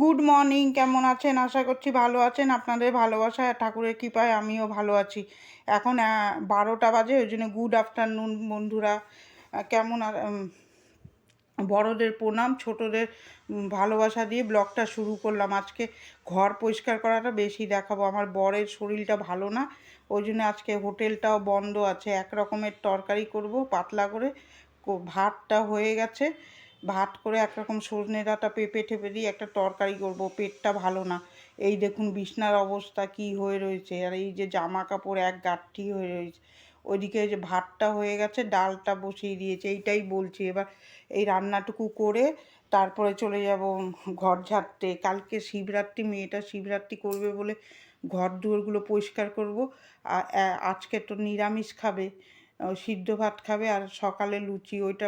Good morning কেমন আছেন? আশা করছি ভালো আছেন। আপনাদের ভালোবাসা, ঠাকুরের কৃপায় আমিও ভালো আছি। এখন বারোটা বাজে, ওই জন্য গুড আফটারনুন বন্ধুরা। কেমন বড়দের প্রণাম, ছোটদের ভালোবাসা দিয়ে ব্লগটা শুরু করলাম। আজকে ঘর পরিষ্কার করাটা বেশি দেখাবো। আমার বরের শরীরটা ভালো না, ওই জন্য আজকে হোটেলটাও বন্ধ আছে। এক রকমের তরকারি করব, পাতলা করে। ভাতটা হয়ে গেছে। ভাত করে একরকম সজনে ডাঁটা পেঁপে টেপে দিয়ে একটা তরকারি করব, পেটটা ভালো না। এই দেখুন বিছনার অবস্থা কি হয়ে রয়েছে। আর এই যে জামা কাপড় এক গাঁঠি হয়ে রয়েছে। ওইদিকে যে ভাতটা হয়ে গেছে, ডালটা বসিয়ে দিয়েছে, এইটাই বলছি। এবার এই রান্নাটুকু করে তারপরে চলে যাব ঘর ঝাড়তে। কালকে শিবরাত্রি, মেয়েটা শিবরাত্রি করবে বলে ঘর দুয়ারগুলো পরিষ্কার করব। আজকে তো নিরামিষ খাবে। সিদ্ধ ভাত খাবে আর সকালে লুচি, ওইটা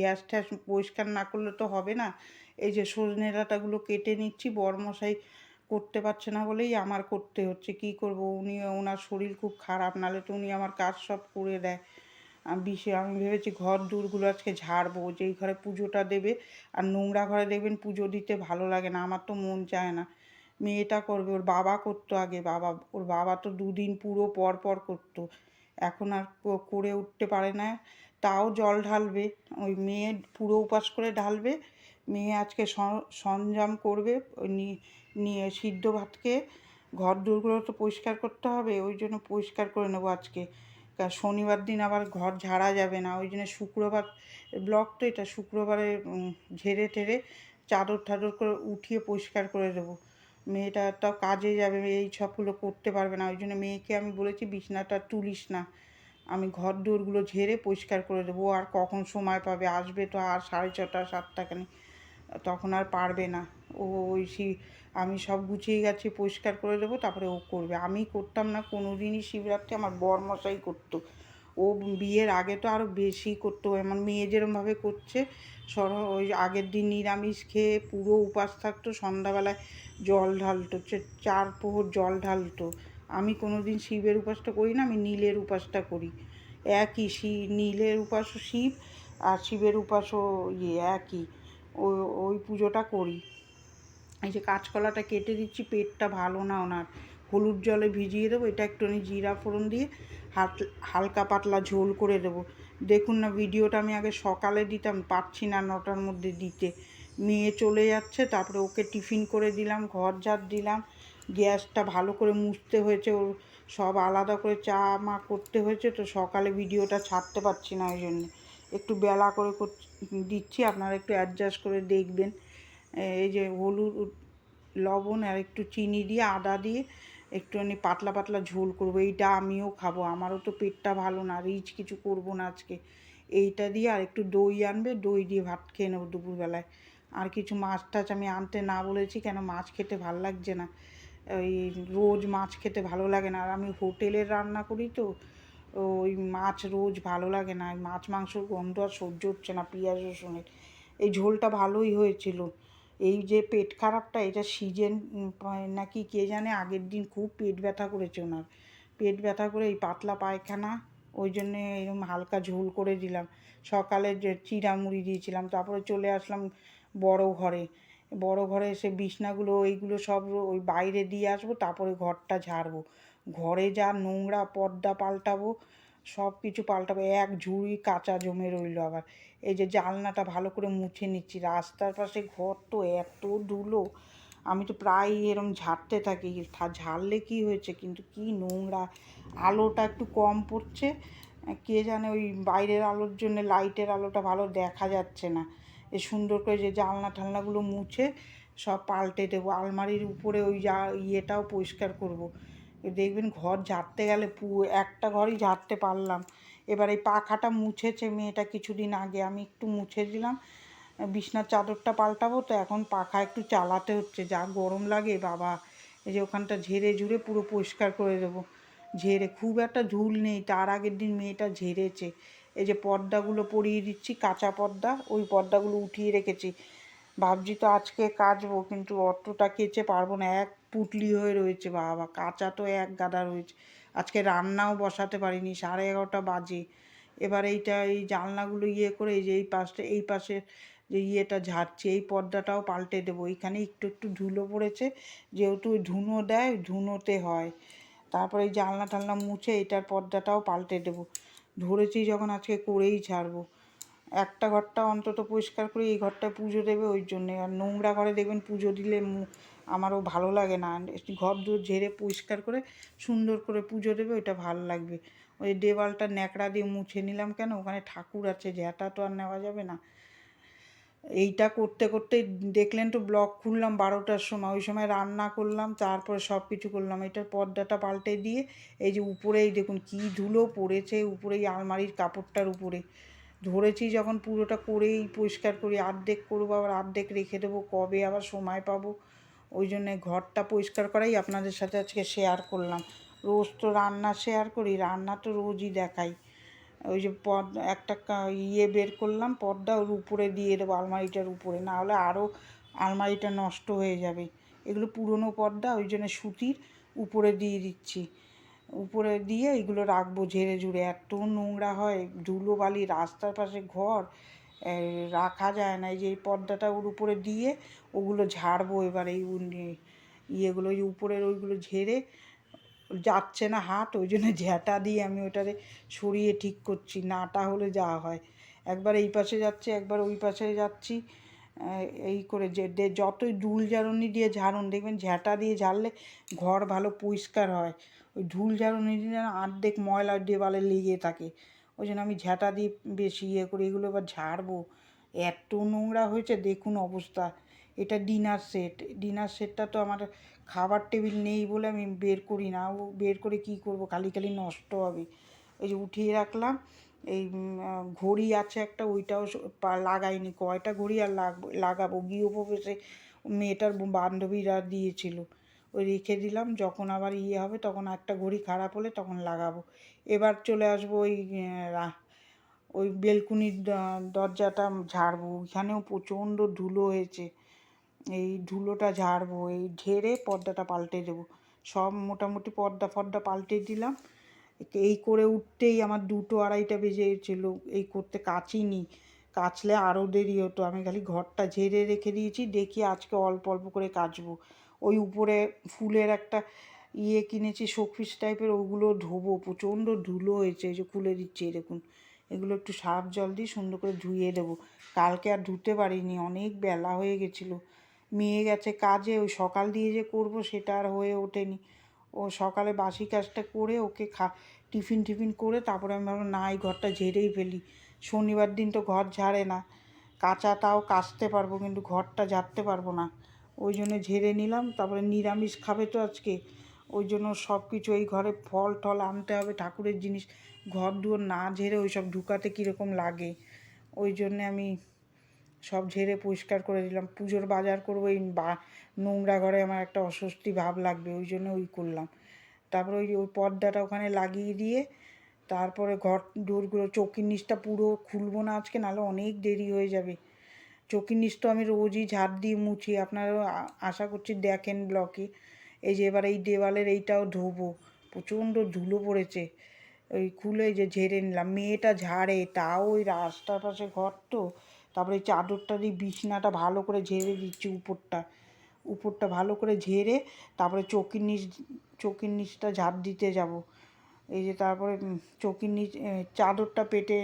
গ্যাস ট্যাস পরিষ্কার না করলে তো হবে না। এই যে সজনে ডাঁটাগুলো কেটে নিচ্ছি, বরমশাই করতে পারছে না বলেই আমার করতে হচ্ছে। কি করব? উনি ওনার শরীর খুব খারাপ নালে তো উনি আমার কাজ সব করে দেয়। বিশে আমি ভেবেছি ঘর দূরগুলো আজকে ঝাড়বো, যেই ঘরে পুজোটা দেবে আর নোংরা ঘরে দেখবেন পুজো দিতে ভালো লাগে না, আমার তো মন চায় না। মেয়েটা করবে, ওর বাবা করতো আগে, বাবা, ওর বাবা তো দুদিন পুরো পর পর করতো। এখন আর করে উঠতে পারে না। তাও জল ঢালবে। ওই মেয়ে পুরো উপাস করে ঢালবে। মেয়ে আজকে সরঞ্জাম করবে। নিয়ে সিদ্ধ ভাতকে ঘর দূরগুলো তো পরিষ্কার করতে হবে। ওই জন্য পরিষ্কার করে নেব আজকে। শনিবার দিন আবার ঘর ঝাড়া যাবে না। ওই জন্য শুক্রবার ব্লক তো এটা শুক্রবারে ঝেড়ে টেরে চাদর টাদর করে উঠিয়ে পরিষ্কার করে দেবো। মেয়েটা তো কাজে যাবে, এই সবগুলো করতে পারবে না। ওই জন্য মেয়েকে আমি বলেছি, বিছনাটা তুলিস না। আমি ঘর দৌড়গুলো ঝেড়ে পরিষ্কার করে দেবো। আর কখন সময় পাবে? আসবে তো আর সাড়ে ছটা, সাতটা খানি। তখন আর পারবে না। ও ওই শি- আমি সব গুছিয়ে গেছি, পরিষ্কার করে দেবো, তারপরে ও করবে। আমি করতাম না কোনো দিনই শিবরাত্রি আমার বরমশাই করতো। ও বিয়ের আগে তো আরও বেশি করতো। এমন মেয়ে যেরমভাবে করছে, সর ওই আগের দিন নিরামিষ খেয়ে পুরো উপাস থাকতো, সন্ধ্যাবেলায় জল ঢালতো চার প্রহর জল ঢালতো। আমি কোনো দিন শিবের উপাসটা করি না, আমি নীলের উপাসটা করি। একই শি, নীলের উপাসও শিব আর শিবের উপাসও ইয়ে একই। ওই ওই পুজোটা করি। এই যে কাঁচকলাটা কেটে দিচ্ছি, পেটটা ভালো না ওনার। হলুদ জলে ভিজিয়ে দেবো, এটা একটুখানি জিরা ফোড়ন দিয়ে হাত, হালকা পাতলা ঝোল করে দেবো। দেখুন না, ভিডিওটা আমি আগে সকালে দিতাম, পারছি না নটার মধ্যে দিতে। মেয়ে চলে যাচ্ছে, তারপরে ওকে টিফিন করে দিলাম, ঘর ঝাড় দিলাম, গ্যাসটা ভালো করে মুছতে হয়েছে, ওর সব আলাদা করে চা মা করতে হয়েছে, তো সকালে ভিডিওটা ছাড়তে পারছি না ওই জন্য। একটু বেলা করে কর- দিচ্ছি, আপনারা একটু অ্যাডজাস্ট করে দেখবেন। এই যে হলুদ, লবণ আর একটু চিনি দিয়ে, আদা দিয়ে একটুখানি পাতলা পাতলা ঝোল করব, এইটা আমিও খাব, আমারও তো পেটটা ভালো না, রিচ কিছু করব না আজকে। এইটা দিয়ে আর একটু দই আনবে, দই দিয়ে ভাত খেয়ে নেব দুপুরবেলায়। আর কিছু মাছ টাছ আমি আনতে না বলেছি, কেন মাছ খেতে ভালো লাগছে না। ওই রোজ মাছ খেতে ভালো লাগে না, আর আমি হোটেলের রান্না করি তো, ওই মাছ রোজ ভালো লাগে না মাছ মাংসর গন্ধ আর সহ্য হচ্ছে না, পেঁয়াজ রসুনের। এই ঝোলটা ভালোই হয়েছিল। এই যে পেট খারাপটা, এটা সিজন নাকি কে জানে, আগের দিন খুব পেট ব্যথা করেছে ওনার। পেট ব্যথা করে এই পাতলা পায়খানা, ওই জন্যে এরকম হালকা ঝোল করে দিলাম। সকালে যে চিড়া মুড়ি দিয়েছিলাম, তারপরে চলে আসলাম বড় ঘরে। বড় ঘরে এসে বিছনাগুলো, এইগুলো সব ওই বাইরে দিয়ে আসব, তারপরে ঘরটা ঝাড়বো। ঘরে যা নোংরা পর্দা পাল্টাবো সব কিছু পাল্টাবো, এক ঝুড়ি কাঁচা জমে রইল আবার। এই যে জানলাটা ভালো করে মুছে নিচ্ছি, রাস্তার পাশে ঘর তো এত ধুলো, আমি তো প্রায় এরম ঝাড়তে থাকি। ঝাড়লে কি হয়েছে? কিন্তু কি নোংরা, আলোটা একটু কম পড়ছে কে জানে ওই বাইরের আলোর জন্য লাইটের আলোটা ভালো দেখা যাচ্ছে না। এ, সুন্দর করে যে জানলা টালনাগুলো মুছে সব পাল্টে দেবো, আলমারির উপরে ওই যা ইয়েটাও পরিষ্কার করব। দেখবেন ঘর ঝাড়তে গেলে পু একটা ঘরই ঝাড়তে পারলাম। এবার এই পাখাটা মুছেছে মেয়েটা কিছুদিন আগে, আমি একটু মুছে দিলাম। বিছনার চাদরটা পাল্টাবো তো এখন পাখা একটু চালাতে হচ্ছে, যা গরম লাগে বাবা। এই যে ওখানটা ঝেড়ে ঝুড়ে পুরো পরিষ্কার করে দেবো। ঝেড়ে খুব একটা ঝুল নেই, তার আগের দিন মেয়েটা ঝেড়েছে। এই যে পর্দাগুলো পরিয়ে দিচ্ছি, কাঁচা পর্দা, ওই পর্দাগুলো উঠিয়ে রেখেছি। ভাবছি তো আজকে কাচবো, কিন্তু অতটা কেচে পারব না। এক পুটলি হয়ে রয়েছে, বাবা। কাঁচা তো এক গাদা রয়েছে। আজকে রান্নাও বসাতে পারিনি, সাড়ে এগারোটা বাজে। এবার এইটা, এই জানলাগুলো ইয়ে করে এই যে এই পাশটা, এই পাশে যে ইয়েটা ঝাড়ছি, এই পর্দাটাও পাল্টে দেবো। এইখানে একটু একটু ধুলো পড়েছে, যেহেতু ধুনো দেয়, ধুনোতে হয়। তারপরে এই জানলা টালনা মুছে এটার পর্দাটাও পাল্টে দেবো। ধরেছি যখন আজকে করেই ছাড়বো একটা ঘরটা অন্তত পরিষ্কার করে এই ঘরটায় পুজো দেবে ওই জন্যে। আর নোংরা ঘরে দেখবেন পুজো দিলে আমারও ভালো লাগে না। ঘর দূর ঝেড়ে পরিষ্কার করে সুন্দর করে পুজো দেবে, ওইটা ভালো লাগবে। ওই দেওয়ালটা ন্যাকড়া দিয়ে মুছে নিলাম কেন? ওখানে ঠাকুর আছে ঝ্যাঁটা তো আর নেওয়া যাবে না। এইটা করতে করতে দেখলেন তো ব্লগ খুললাম বারোটার সময়। ওই সময় রান্না করলাম, তারপরে সব কিছু করলাম। এটার পর্দাটা পাল্টে দিয়ে এই যে উপরেই দেখুন কি ধুলো পড়েছে উপরে এই আলমারির কাপড়টার উপরে। ধরেছি যখন পুরোটা করেই পরিষ্কার করি, আর্ধেক করব, আবার আর্ধেক রেখে দেবো, কবে আবার সময় পাবো, ওই জন্যে ঘরটা পরিষ্কার করাই আপনাদের সাথে আজকে শেয়ার করলাম। রোজ তো রান্না শেয়ার করি, রান্না তো রোজই দেখাই। ওই যে পদ, একটা ইয়ে বের করলাম, পর্দা ওর উপরে দিয়ে দেবো, আলমারিটার উপরে, না হলে আরও আলমারিটা নষ্ট হয়ে যাবে। এগুলো পুরনো পর্দা, ওই জন্য সুতির উপরে দিয়ে দিচ্ছি। উপরে দিয়ে এগুলো রাখব, ঝেড়ে ঝুড়ে। এত নোংরা হয় ধুলো বালি রাস্তার পাশে ঘর রাখা যায় না। এই যে পর্দাটা ওর উপরে দিয়ে ওগুলো ঝাড়বো এবার, এই ইয়েগুলো ওই উপরের ওইগুলো ঝেড়ে, যাচ্ছে না হাত, ওই জন্য ঝ্যাঁটা দিয়ে আমি ওটারে সরিয়ে ঠিক করছি, নাটা হলে যা হয়। একবার এই পাশে যাচ্ছে, একবার ওই পাশে যাচ্ছি এই করে যে যতই ধুল ঝাড়ুনি দিয়ে ঝাড়ুন, দেখবেন ঝ্যাঁটা দিয়ে ঝাড়লে ঘর ভালো পরিষ্কার হয়। ওই ধুল ঝাড়ুনি দিয়ে আর্ধেক ময়লা দেওয়ালে লেগে থাকে। ওই জন্য আমি ঝ্যাঁটা দিয়ে বেশি ইয়ে করি এগুলো এবার ঝাড়বো। এত নোংরা হয়েছে, দেখুন অবস্থা। এটা ডিনার সেট। ডিনার সেটটা তো আমার খাবার টেবিল নেই বলে আমি বের করি না। ও বের করে কি করব? খালি খালি নষ্ট হবে। ওই যে উঠিয়ে রাখলাম। এই ঘড়ি আছে একটা, ওইটাও লাগাইনি। কয়টা ঘড়ি আর লাগাবো গৃহপ্রবেশে মেয়েটার বান্ধবীরা দিয়েছিল। ওই রেখে দিলাম, যখন আবার ইয়ে হবে তখন একটা ঘড়ি খারাপ হলে তখন লাগাবো। এবার চলে আসব ওই ওই বেলকুনির দরজাটা ঝাড়বো। ওইখানেও প্রচণ্ড ধুলো হয়েছে। এই ধুলোটা ঝাড়বো, এই ঝেড়ে পর্দাটা পাল্টে দেবো। সব মোটামুটি পর্দা ফর্দা পাল্টে দিলাম। এই করে উঠতেই আমার দুটো আড়াইটা বেজে গেছিল এই করতে কাচিনি। কাচলে আরও দেরি হতো। আমি খালি ঘরটা ঝেড়ে রেখে দিয়েছি। দেখি আজকে অল্প অল্প করে কাচবো। ওই উপরে ফুলের একটা ইয়ে কিনেছি শোকফিস টাইপের, ওগুলো ধোবো। প্রচণ্ড ধুলো হয়েছে। এই যে খুলে দিচ্ছি এরকম এগুলো একটু সার্ফ জল দিয়ে সুন্দর করে ধুয়ে দেবো। কালকে আর ধুতে পারিনি। অনেক বেলা হয়ে গেছিল। মেয়ে গেছে কাজে। ওই সকাল দিয়ে যে করব, সেটা আর হয়ে ওঠেনি। ও সকালে বাসি কাজটা করে ওকে খা, টিফিন টিফিন করে তারপরে আমি ভাবলাম, না, এই ঘরটা ঝেড়েই ফেলি। শনিবার দিন তো ঘর ঝাড়ে না। কাঁচা তাও কাচতে পারব কিন্তু ঘরটা ঝাড়তে পারব না। ওই জন্য ঝেড়ে নিলাম, তারপরে নিরামিষ খাবে তো আজকে। ওই জন্য সব কিছু এই ঘরে ফল টল আনতে হবে, ঠাকুরের জিনিস। ঘর দুয়ার না ঝেড়ে ওই সব ঢুকাতে কীরকম লাগে? ওই জন্যে আমি সব ঝেড়ে পরিষ্কার করে দিলাম। পুজোর বাজার করব, এই বা, নোংরা ঘরে আমার একটা অস্বস্তি ভাব লাগবে, ওই জন্য ওই করলাম। তারপরে ওই ওই পর্দাটা ওখানে লাগিয়ে দিয়ে, তারপরে ঘর, ডোরগুলো, চৌকির নিচটা পুরো খুলবো না আজকে, নাহলে অনেক দেরি হয়ে যাবে। চৌকির নিচ তো আমি রোজই ঝাড় দিয়ে মুছি আপনারাও আশা করছি দেখেন ব্লকে। এই যে এবার এই দেওয়ালের এইটাও ধোবো, প্রচণ্ড ধুলো পড়েছে। ওই খুলে যে ঝেড়ে নিলাম, মেয়েটা ঝাড়ে, তাও ওই রাস্তার পাশে ঘর তো। তারপরে চাদরটা দিয়ে বিছনাটা ভালো করে ঝেড়ে দিচ্ছি উপরটা উপরটা ভালো করে ঝেড়ে তারপরে চৌকির নিচ, চৌকির নিচটা ঝাঁপ দিতে যাব। এই যে তারপরে চৌকির নিচ চাদরটা পেটে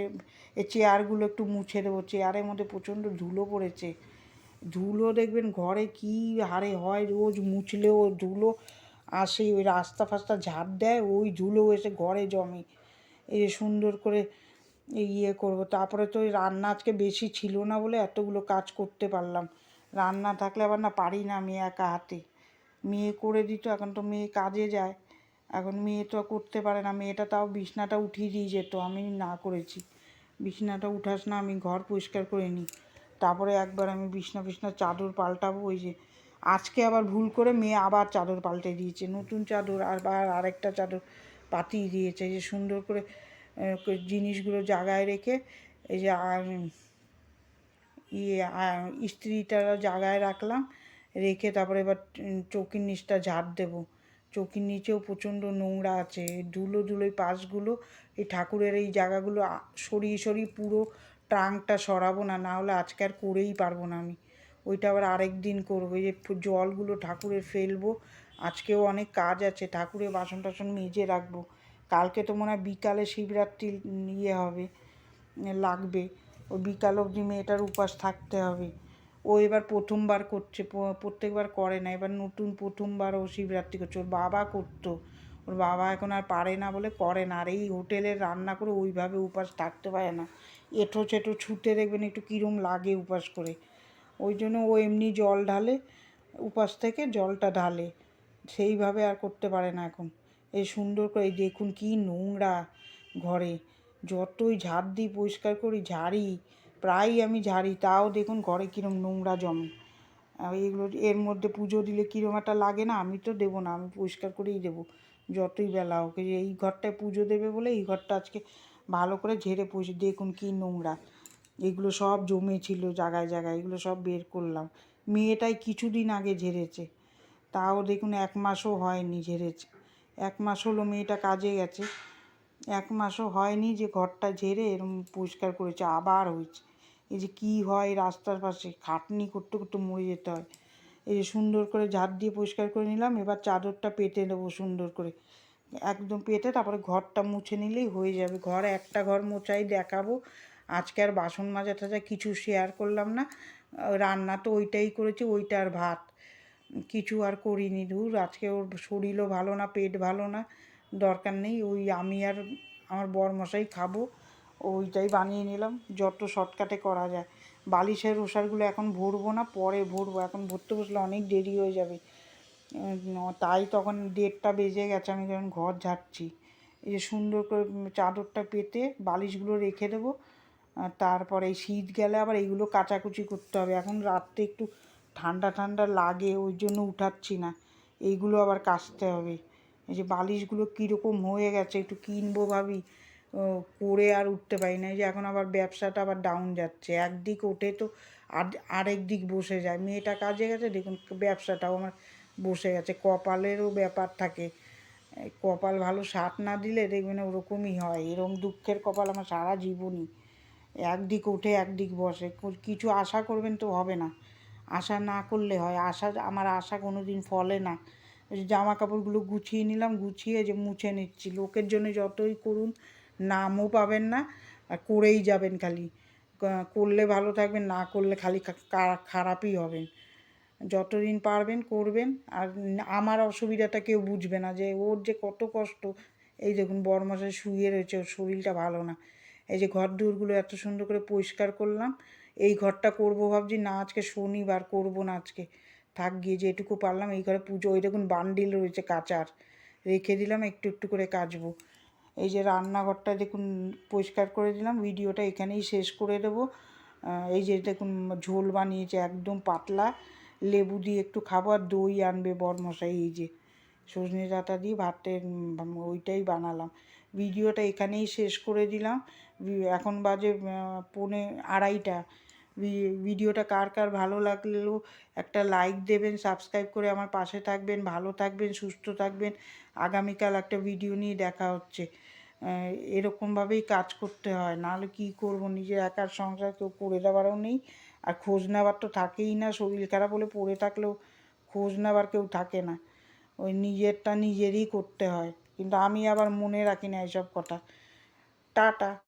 এই চেয়ারগুলো একটু মুছে দেবো। চেয়ারের মধ্যে প্রচণ্ড ধুলো পড়েছে। ধুলো দেখবেন ঘরে কী হারে হয়, রোজ মুছলেও ধুলো আসে, ওই রাস্তা ফাস্তা ঝাড় দেয়, ওই ধুলো এসে ঘরে জমে। এই যে সুন্দর করে ইয়ে করব। তারপরে তো ওই রান্না আজকে বেশি ছিল না বলে এতগুলো কাজ করতে পারলাম। রান্না থাকলে আবার না পারি না আমি একা হাতে। মেয়ে করে দিত, এখন তো মেয়ে কাজে যায়। এখন মেয়ে তো করতে পারে না। মেয়েটা তাও বিছনাটা উঠিয়ে দিয়ে যেত, আমি না করেছি। বিছনাটা উঠাস না, আমি ঘর পরিষ্কার করে নিই। তারপরে একবার আমি বিছনা বিছনা চাদর পাল্টাবো, ওই যে আজকে আবার ভুল করে মেয়ে আবার চাদর পাল্টে দিয়েছে। নতুন চাদর আবার আরেকটা চাদর পাতিয়ে দিয়েছে, যে সুন্দর করে জিনিসগুলো জায়গায় রেখে, এই যে ইয়ে ইস্ত্রিটা জায়গায় রাখলাম, রেখে তারপরে এবার চৌকির নিচটা ঝাড় দেবো। চৌকির নিচেও প্রচণ্ড নোংরা আছে ধুলো ধুলো পাশগুলো, এই ঠাকুরের এই জায়গাগুলো সরিয়ে সরিয়ে পুরো ট্রাঙ্কটা সরাবো না না হলে আজকে আর করেই পারব না আমি। ওইটা আবার আরেক দিন করব যে জলগুলো ঠাকুরের ফেলব, আজকেও অনেক কাজ আছে, ঠাকুরের বাসন টাসন মেজে রাখব। কালকে তো মনে হয় বিকালে শিবরাত্রি ইয়ে হবে লাগবে। ও বিকাল অবধি মেয়েটার উপাস থাকতে হবে। ও এবার প্রথমবার করছে প্রত্যেকবার করে না। এবার নতুন প্রথমবার ও শিবরাত্রি করছে। ওর বাবা করতো। ওর বাবা এখন আর পারে না বলে করে না। আর এই হোটেলে রান্না করে ওইভাবে উপাস থাকতে পারে না। এঁঠো চেটো ছুটে দেখবেন একটু কীরম লাগে উপাস করে। ওই জন্য ও এমনি জল ঢালে, উপাস থেকে জলটা ঢালে। সেইভাবে আর করতে পারে না এখন। এই সুন্দর করে দেখুন কি নোংরা ঘরে। যতই ঝাড় দিই, পরিষ্কার করি, ঝাড়ি, প্রায়ই আমি ঝাড়ি। তাও দেখুন ঘরে কীরম নোংরা জমে। এগুলো এর মধ্যে পুজো দিলে কীরম একটা লাগে না, আমি তো দেবো না, আমি পরিষ্কার করেই দেবো। যতই বেলা হোক, এই ঘরটায় পুজো দেবে বলে এই ঘরটা আজকে ভালো করে ঝেড়ে পরিষ্কার দেখুন কী নোংরা। এগুলো সব জমেছিল জায়গায় জায়গায়, এগুলো সব বের করলাম। মেয়েটাই কিছুদিন আগে ঝেড়েছে। তাও দেখুন এক মাসও হয়নি ঝেড়েছে। এক মাস হলো মেয়েটা কাজে গেছে। এক মাসও হয়নি যে ঘরটা ঝেড়ে এরম পরিষ্কার করেছে, আবার হয়েছে। এই যে কী হয় রাস্তার পাশে, খাটনি করতে করতে মরে যেতে হয়। এই যে সুন্দর করে ঝাড় দিয়ে পরিষ্কার করে নিলাম, এবার চাদরটা পেতে নেব সুন্দর করে। একদম পেতে তারপরে ঘরটা মুছে নিলেই হয়ে যাবে। ঘর, একটা ঘর মোছাই দেখাবো। আজকে আর বাসন মাজা টাজা কিছু শেয়ার করলাম না। রান্না তো ওইটাই করেছি, ওইটা আর ভাত। কিছু আর করিনি। দূর আজকে ওর শরীরও ভালো না, পেট ভালো না, দরকার নেই, ওই আমি আর আমার বরমশাই খাব, ওইটাই বানিয়ে নিলাম, যত শর্টকাটে করা যায়। বালিশের ওষারগুলো এখন ভরবো না, পরে ভরবো, এখন ভরতে বসলে অনেক দেরি হয়ে যাবে। তাই তখন দেড়টা বেজে গেছে, আমি যখন ঘর ঝাড়ছি। এই যে সুন্দর করে চাদরটা পেতে বালিশগুলো রেখে দেবো তারপরে এই শীত গেলে আবার এইগুলো কাচাকুচি করতে হবে। এখন রাত্রে একটু ঠান্ডা ঠান্ডা লাগে, ওই জন্য উঠাচ্ছি না। এইগুলো আবার কাচতে হবে। এই যে বালিশগুলো কীরকম হয়ে গেছে, একটু কিনবো ভাবি। করে আর উঠতে পারি না। এই যে এখন আবার ব্যবসাটা আবার ডাউন যাচ্ছে। একদিক ওঠে তো আর, আরেক দিক বসে যায়। মেয়েটা কাজে গেছে, দেখুন ব্যবসাটাও আমার বসে গেছে। কপালেরও ব্যাপার থাকে। কপাল ভালো সাথ না দিলে দেখবেন ওরকমই হয়। এরকম দুঃখের কপাল আমার সারা জীবনই। একদিক ওঠে, একদিক বসে। কিছু আশা করবেন তো হবে না। আশা না করলে হয়। আশা, আমার আশা কোনো দিন ফলে না। জামা কাপড়গুলো গুছিয়ে নিলাম, গুছিয়ে যে মুছে নিচ্ছি। লোকের জন্য যতই করুন, নামও পাবেন না আর করেই যাবেন খালি। করলে ভালো থাকবেন, না করলে খালি খারাপই হবেন। যতদিন পারবেন, করবেন। আর আমার অসুবিধাটা কেউ বুঝবে না যে ওর যে কত কষ্ট। এই দেখুন, বরমাসে শুয়ে রয়েছে, ওর শরীরটা ভালো না। এই যে ঘর দুয়ারগুলো এত সুন্দর করে পরিষ্কার করলাম। এই ঘরটা করব ভাবছি, না আজকে শনিবার করব না আজকে। থাক, গিয়ে যেটুকু পারলাম এই ঘরে পুজো, ওই দেখুন বান্ডিল রয়েছে কাচার। রেখে দিলাম, একটু একটু করে কাচবো। এই যে রান্নাঘরটা দেখুন পরিষ্কার করে দিলাম, ভিডিওটা এখানেই শেষ করে দেবো। এই যে দেখুন ঝোল বানিয়েছে, একদম পাতলা। লেবু দিয়ে একটু খাব, আর দই আনবে বরমশাই, এই যে। সজনে ডাঁটা দিয়ে ভাতের ওইটাই বানালাম। ভিডিওটা এখানেই শেষ করে দিলাম। এখন বাজে পৌনে আড়াইটা। ভিডিওটা কার কার ভালো লাগলেও একটা লাইক দেবেন সাবস্ক্রাইব করে আমার পাশে থাকবেন, ভালো থাকবেন, সুস্থ থাকবেন। আগামীকাল একটা ভিডিও নিয়ে দেখা হচ্ছে। এরকমভাবেই কাজ করতে হয়, নাহলে কী করব? নিজের একার সংসার কেউ করে দেওয়ারও নেই। আর খোঁজ নেওয়ার তো থাকেই না, শরীর খারাপ হলে পড়ে থাকলেও খোঁজ নেওয়ার কেউ থাকে না। ওই নিজেরটা নিজেরই করতে হয়। কিন্তু আমি আবার মনে রাখি না এসব কথা। টাটা।